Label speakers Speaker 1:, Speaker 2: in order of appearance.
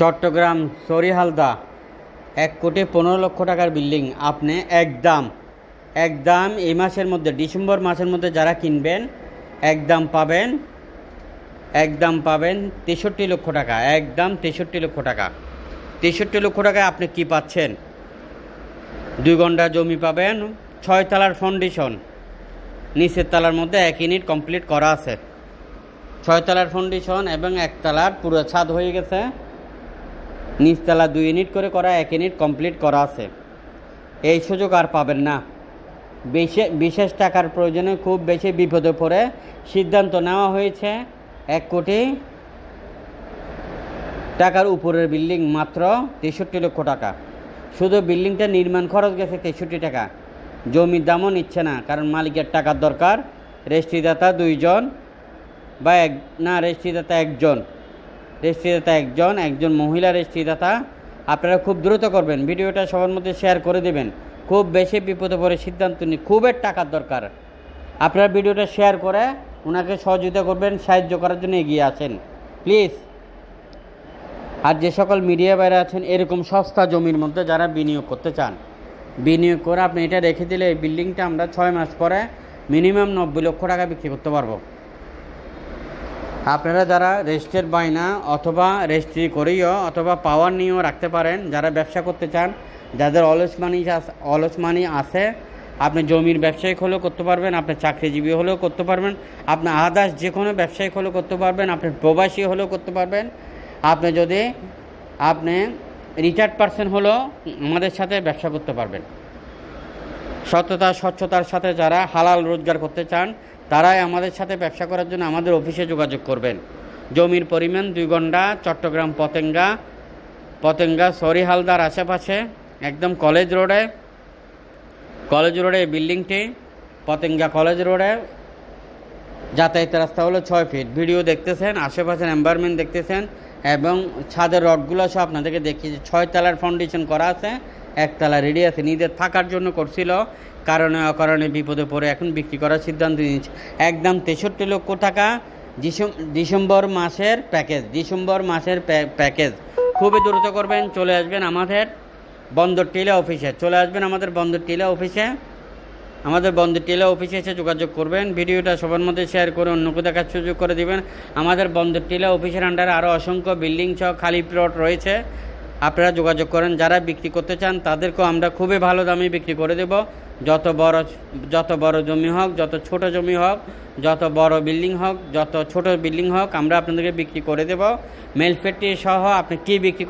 Speaker 1: চট্টগ্রাম, সরিহালদা, এক কোটি পনেরো লক্ষ টাকার বিল্ডিং। আপনি একদম একদম এই মাসের মধ্যে, ডিসেম্বর মাসের মধ্যে যারা কিনবেন, একদম পাবেন একদম পাবেন তেষট্টি লক্ষ টাকা, একদম তেষট্টি লক্ষ টাকা। তেষট্টি লক্ষ টাকায় আপনি কি পাচ্ছেন? দুই ঘণ্টা জমি পাবেন, ছয় তলার ফাউন্ডেশন নিচের তালার মধ্যে এক ইউনিট কমপ্লিট করা আছে। ছয় তলার ফাউন্ডেশন এবং একতলার পুরো ছাদ হয়ে গেছে। নিচতলা দুই ইউনিট করে করা, এক ইউনিট কমপ্লিট করা আছে। এই সুযোগ আর পাবেন না। বিশে- বিশেষ টাকার প্রয়োজনে খুব বেশি বিপদে পড়ে সিদ্ধান্ত নেওয়া হয়েছে, এক কোটি টাকার উপরের বিল্ডিং মাত্র তেষট্টি লক্ষ টাকা। শুধু বিল্ডিংটা নির্মাণ খরচ গেছে তেষট্টি টাকা। জমির দামও নিচ্ছে না, কারণ মালিকের টাকার দরকার। রেজিস্ট্রিদাতা দুইজন বা এক, না রেজিস্ট্রিদাতা একজন। রেজিস্ট্রিদাতা একজন একজন মহিলা রেজিস্ট্রিদাতা। আপনারা খুব দ্রুত করবেন, ভিডিওটা সবার মধ্যে শেয়ার করে দেবেন। খুব বেশি বিপদে পড়ে সিদ্ধান্ত নিন খুবের টাকার দরকার। আপনারা ভিডিওটা শেয়ার করে ওনাকে সহযোগিতা করবেন, সাহায্য করার জন্য এগিয়ে আসেন প্লিজ আর যে সকল মিডিয়া বাইরে আছেন, এরকম সস্তা জমির মধ্যে যারা বিনিয়োগ করতে চান, বিনিয়োগ করে আপনি এটা রেখে দিলে এই বিল্ডিংটা আমরা ছয় মাস পরে মিনিমাম নব্বই লক্ষ টাকা বিক্রি করতে পারব। আপনারা যারা রেজিস্ট্রের বায়না অথবা রেজিস্ট্রি করেও অথবা পাওয়ার নিয়েও রাখতে পারেন, যারা ব্যবসা করতে চান, যাদের অলস মানি অলস মানি আছে, আপনি জমির ব্যবসায়িক হলেও করতে পারবেন, আপনি চাকরিজীবী হলেও করতে পারবেন, আপনি আদার্স যে কোনো ব্যবসায়িক হলেও করতে পারবেন, আপনি প্রবাসী হলেও করতে পারবেন। আপনি যদি আপনি রিটায়ার্ড পার্সন হলেও আমাদের সাথে ব্যবসা করতে পারবেন। সততা, স্বচ্ছতার সাথে যারা হালাল রোজগার করতে চান তারাই আমাদের সাথে ব্যবসা করার জন্য আমাদের অফিসে যোগাযোগ করবেন। জমির পরিমাণ দুই ঘণ্টা, চট্টগ্রাম পতেঙ্গা পতেঙ্গা সরিহালদার আশেপাশে, একদম কলেজ রোডে কলেজ রোডে এই বিল্ডিংটি, পতেঙ্গা কলেজ রোডে যাতায়াতের রাস্তা হলো ছয় ফিট ভিডিও দেখতেছেন আশেপাশের এনভায়রনমেন্ট দেখতেছেন, এবং ছাদের রডগুলো সব আপনাদেরকে দেখিয়েছি ছয় তলার ফাউন্ডেশন করা আছে একতলা রেডি আছে নিজের থাকার জন্য করছিল। কারণে অকারণে বিপদে পড়ে এখন বিক্রি করার সিদ্ধান্ত নিয়েছে। একদম তেষট্টি লক্ষ টাকা ডিসেম্বর মাসের প্যাকেজ ডিসেম্বর মাসের প্যাকেজ খুবই দ্রুত করবেন, চলে আসবেন আমাদের বন্দর টিলা অফিসে। চলে আসবেন আমাদের বন্দর টিলা অফিসে। আমাদের বন্দর টেলা অফিসে এসে যোগাযোগ করবেন। ভিডিওটা সবার মধ্যে শেয়ার করে অন্যকে দেখার সুযোগ করে দিবেন। আমাদের বন্দর টেলা অফিসের আন্ডারে আরও অসংখ্য বিল্ডিং সহ খালি প্লট রয়েছে। আপনারা যোগাযোগ করেন, যারা বিক্রি করতে চান তাদেরকেও আমরা খুবই ভালো দামে বিক্রি করে দেব। যত বড় যত বড় জমি হোক, যত ছোট জমি হোক, যত বড় বিল্ডিং হোক, যত ছোট বিল্ডিং হোক, আমরা আপনাদেরকে বিক্রি করে দেব। মেল ফ্যাক্টরি সহ আপনি কী বিক্রি